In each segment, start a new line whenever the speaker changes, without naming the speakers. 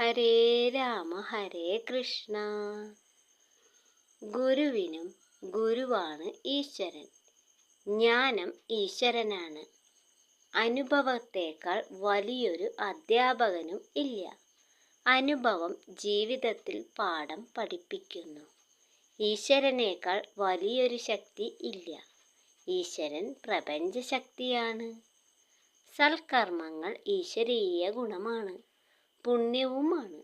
ഹരേ രാമ ഹരേ കൃഷ്ണ. ഗുരുവിനും ഗുരുവാണ് ഈശ്വരൻ. ജ്ഞാനം ഈശ്വരനാണ്. അനുഭവത്തേക്കാൾ വലിയൊരു അധ്യാപകനും ഇല്ല. അനുഭവം ജീവിതത്തിൽ പാഠം പഠിപ്പിക്കുന്നു. ഈശ്വരനേക്കാൾ വലിയൊരു ശക്തി ഇല്ല. ഈശ്വരൻ പ്രപഞ്ചശക്തിയാണ്. സൽക്കർമ്മങ്ങൾ ഈശ്വരീയ ഗുണമാണ്. പുണ്യവുമാണ്.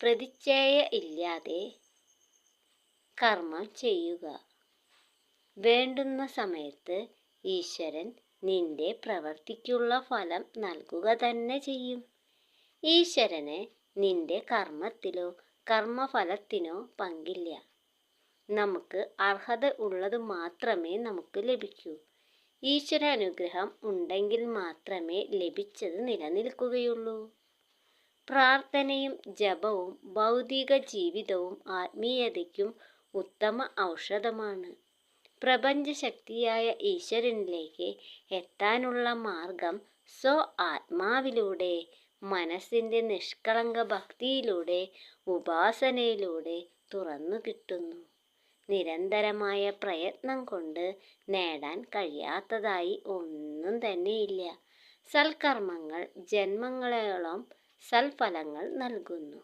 പ്രതിച്ഛേയ ഇല്ലാതെ കർമ്മം ചെയ്യുക. വേണ്ടുന്ന സമയത്ത് ഈശ്വരൻ നിന്റെ പ്രവർത്തിക്കുള്ള ഫലം നൽകുക തന്നെ ചെയ്യും. ഈശ്വരന് നിന്റെ കർമ്മത്തിലോ കർമ്മഫലത്തിനോ പങ്കില്ല. നമുക്ക് അർഹത ഉള്ളത് മാത്രമേ നമുക്ക് ലഭിക്കൂ. ഈശ്വര അനുഗ്രഹം ഉണ്ടെങ്കിൽ മാത്രമേ ലഭിച്ചത് നിലനിൽക്കുകയുള്ളൂ. പ്രാർത്ഥനയും ജപവും ഭൗതിക ജീവിതവും ആത്മീയതയ്ക്കും ഉത്തമ ഔഷധമാണ്. പ്രപഞ്ചശക്തിയായ ഈശ്വരനിലേക്ക് എത്താനുള്ള മാർഗം സ്വ ആത്മാവിലൂടെ മനസ്സിന്റെ നിഷ്കളങ്ക ഭക്തിയിലൂടെ ഉപാസനയിലൂടെ തുറന്നു കിട്ടുന്നു. നിരന്തരമായ പ്രയത്നം കൊണ്ട് നേടാൻ കഴിയാത്തതായി ഒന്നും തന്നെയില്ല. സൽക്കർമ്മങ്ങൾ ജന്മങ്ങളോളം സൽഫലങ്ങൾ നൽകുന്നു.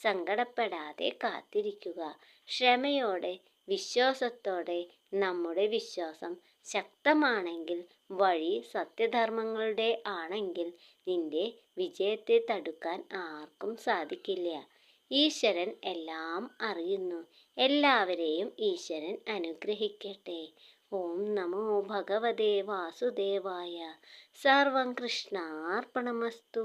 സങ്കടപ്പെടാതെ കാത്തിരിക്കുക. ക്ഷമയോടെ വിശ്വാസത്തോടെ നമ്മുടെ വിശ്വാസം ശക്തമാണെങ്കിൽ വഴി സത്യധർമ്മങ്ങളുടെ ആണെങ്കിൽ നിന്റെ വിജയത്തെ തടുക്കാൻ ആർക്കും സാധിക്കില്ല. ഈശ്വരൻ എല്ലാം അറിയുന്നു. എല്ലാവരെയും ഈശ്വരൻ അനുഗ്രഹിക്കട്ടെ. ഓം നമോ ഭഗവതേ വാസുദേവായ. സർവം കൃഷ്ണാർപ്പണമസ്തു.